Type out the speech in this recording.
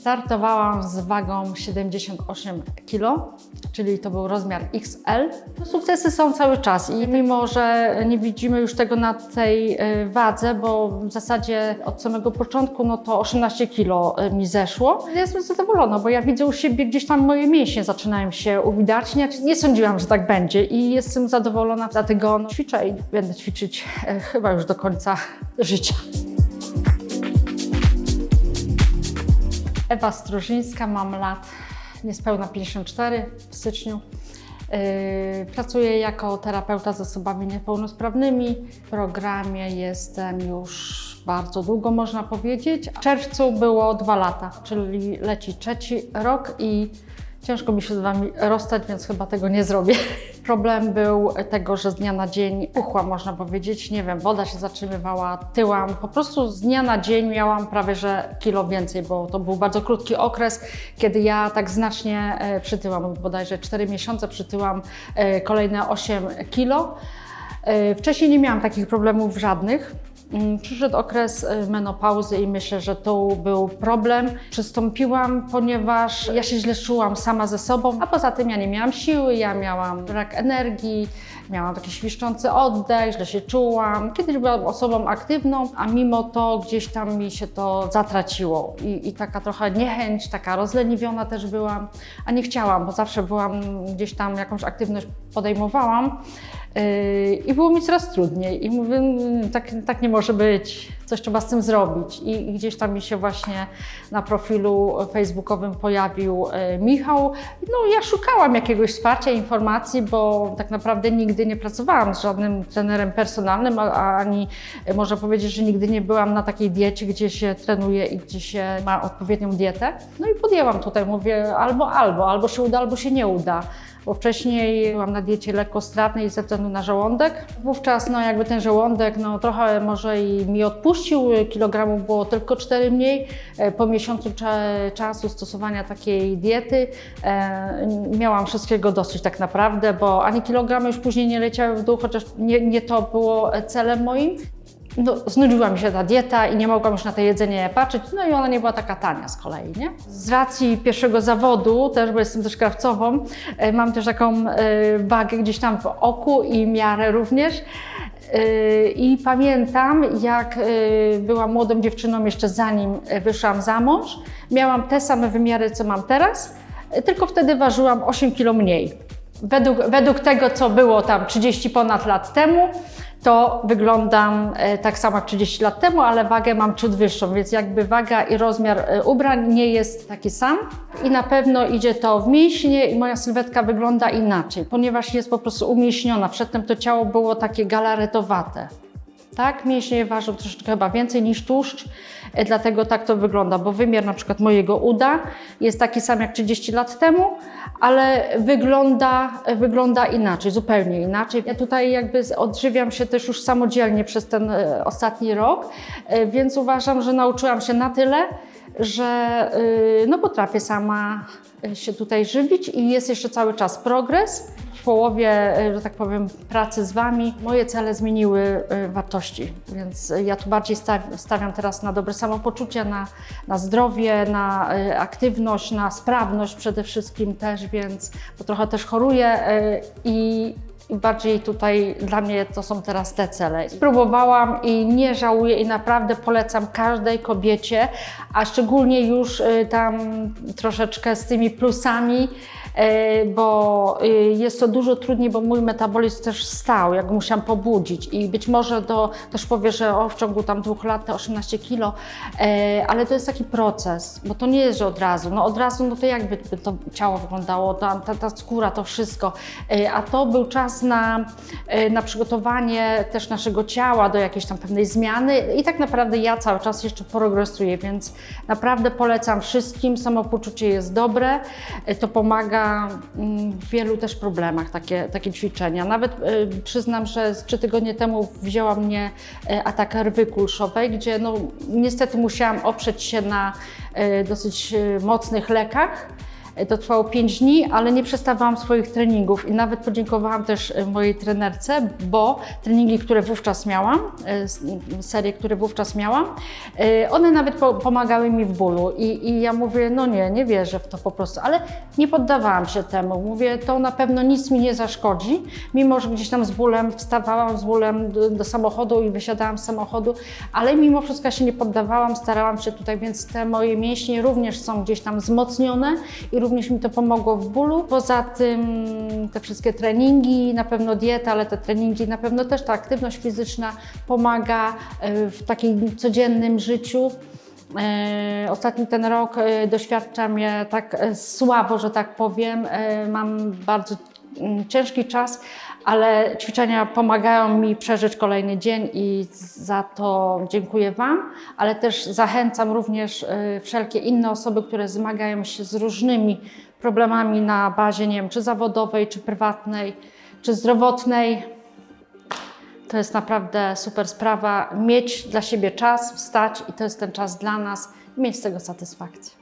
Startowałam z wagą 78 kg, czyli to był rozmiar XL. Sukcesy są cały czas i mimo, że nie widzimy już tego na tej e, wadze, bo w zasadzie od samego początku no to 18 kg mi zeszło. Jestem zadowolona, bo ja widzę u siebie gdzieś tam moje mięśnie zaczynają się uwidaczniać. Nie sądziłam, że tak będzie i jestem zadowolona. Dlatego no, ćwiczę i będę ćwiczyć e, chyba już do końca życia. Ewa Strużyńska, mam lat niespełna 54 w styczniu. Yy, Pracuję jako terapeuta z osobami niepełnosprawnymi. W programie jestem już bardzo długo, można powiedzieć. W czerwcu było dwa lata, czyli leci trzeci rok i ciężko mi się z Wami rozstać, więc chyba tego nie zrobię. Problem był tego, że z dnia na dzień uchła, można powiedzieć. Nie wiem, woda się zatrzymywała, tyłam. Po prostu z dnia na dzień miałam prawie że kilo więcej, bo to był bardzo krótki okres, kiedy ja tak znacznie e, przytyłam. Bodajże 4 miesiące przytyłam e, kolejne 8 kilo. E, Wcześniej nie miałam takich problemów żadnych. Mm, Przyszedł okres y, menopauzy i myślę, że to był problem. Przystąpiłam, ponieważ ja się źle czułam sama ze sobą, a poza tym ja nie miałam siły, ja miałam brak energii, miałam taki świszczący oddech, źle się czułam. Kiedyś byłam osobą aktywną, a mimo to gdzieś tam mi się to zatraciło i, i taka trochę niechęć, taka rozleniwiona też byłam, a nie chciałam, bo zawsze byłam gdzieś tam jakąś aktywność podejmowałam. Yy, I było mi coraz trudniej. I mówię, "Mm, tak, tak nie może być, coś trzeba z tym zrobić. I, gdzieś tam mi się właśnie na profilu facebookowym pojawił e, Michał. No ja szukałam jakiegoś wsparcia, informacji, bo tak naprawdę nigdy nie pracowałam z żadnym trenerem personalnym, ani e, można powiedzieć, że nigdy nie byłam na takiej diecie, gdzie się trenuje i gdzie się ma odpowiednią dietę. No i podjęłam tutaj, mówię albo, albo, albo się uda, albo się nie uda bo wcześniej byłam na diecie lekkostrawnej ze względu na żołądek. Wówczas no jakby ten żołądek no trochę może i mi odpuścił, kilogramów było tylko 4 mniej. E, Po miesiącu cza- czasu stosowania takiej diety e, miałam wszystkiego dosyć tak naprawdę, bo ani kilogramy już później nie leciały w dół, chociaż nie, nie to było celem moim. No, znudziła mi się ta dieta i nie mogłam już na to jedzenie patrzeć, no i ona nie była taka tania z kolei, nie? Z racji pierwszego zawodu, też bo jestem też krawcową, e, mam też taką e, wagę gdzieś tam w oku i miarę również. E, I pamiętam, jak e, byłam młodą dziewczyną, jeszcze zanim e, wyszłam za mąż, miałam te same wymiary, co mam teraz, tylko wtedy ważyłam 8 kg mniej. Według, według tego, co było tam 30 ponad lat temu, to wyglądam e, tak samo jak 30 lat temu, ale wagę mam ciut wyższą, więc jakby waga i rozmiar e, ubrań nie jest taki sam i na pewno idzie to w mięśnie i moja sylwetka wygląda inaczej, ponieważ jest po prostu umieśniona. Przedtem to ciało było takie galaretowate. Tak, mięśnie ważą troszeczkę chyba więcej niż tłuszcz, e, dlatego tak to wygląda, bo wymiar na przykład mojego uda jest taki sam jak 30 lat temu, ale wygląda, e, wygląda inaczej, zupełnie inaczej. Ja tutaj jakby odżywiam się też już samodzielnie przez ten e, ostatni rok, więc uważam, że nauczyłam się na tyle, że no, potrafię sama się tutaj żywić i jest jeszcze cały czas progres. Połowie, y, że tak powiem, pracy z Wami. Moje cele zmieniły y, wartości, więc y, ja tu bardziej staw- stawiam teraz na dobre samopoczucie, na, na zdrowie, na aktywność, na sprawność przede wszystkim też, więc bo trochę też choruję i i bardziej tutaj dla mnie to są teraz te cele. Spróbowałam i nie żałuję i naprawdę polecam każdej kobiecie, a szczególnie już y, tam troszeczkę z tymi plusami, y, bo y, jest to dużo trudniej, bo mój metabolizm też stał, jak musiałam pobudzić i być może to też powie, że o, w ciągu tam dwóch lat te 18 kilo, ale to jest taki proces, bo to nie jest, że od razu. No od razu, no to jakby by to ciało wyglądało, ta, ta, ta skóra, to wszystko, a to był czas na, y, na przygotowanie też naszego ciała do jakiejś tam pewnej zmiany i tak naprawdę ja cały czas jeszcze progresuję, więc naprawdę polecam wszystkim, samopoczucie jest dobre, y, to pomaga mm, w wielu też problemach takie, takie ćwiczenia. Nawet y, przyznam, że trzy tygodnie temu wzięła mnie atak rwy kulszowej, gdzie no, niestety musiałam oprzeć się na dosyć mocnych lekach, E, To trwało 5 dni, ale nie przestawałam swoich treningów i nawet podziękowałam też e, mojej trenerce, bo treningi, które wówczas miałam, e, serie, które wówczas miałam, e, one nawet po, pomagały mi w bólu I, i ja mówię, no nie, nie wierzę w to po prostu, ale nie poddawałam się temu. Mówię, to na pewno nic mi nie zaszkodzi, mimo że gdzieś tam z bólem wstawałam z bólem do, do samochodu i wysiadałam z samochodu, ale mimo wszystko się nie poddawałam, starałam się tutaj, więc te moje mięśnie również są gdzieś tam wzmocnione i również mi to pomogło w bólu. Poza tym te wszystkie treningi, na pewno dieta, ale te treningi, na pewno też ta aktywność fizyczna pomaga e, w takim codziennym życiu. E, Ostatni ten rok e, doświadcza mnie tak słabo, że tak powiem. Mam bardzo mm, ciężki czas, ale ćwiczenia pomagają mi przeżyć kolejny dzień i za to dziękuję Wam, ale też zachęcam również e, wszelkie inne osoby, które zmagają się z różnymi problemami na bazie, nie wiem, czy zawodowej, czy prywatnej, czy zdrowotnej. To jest naprawdę super sprawa. Mieć dla siebie czas, wstać i to jest ten czas dla nas mieć z tego satysfakcję.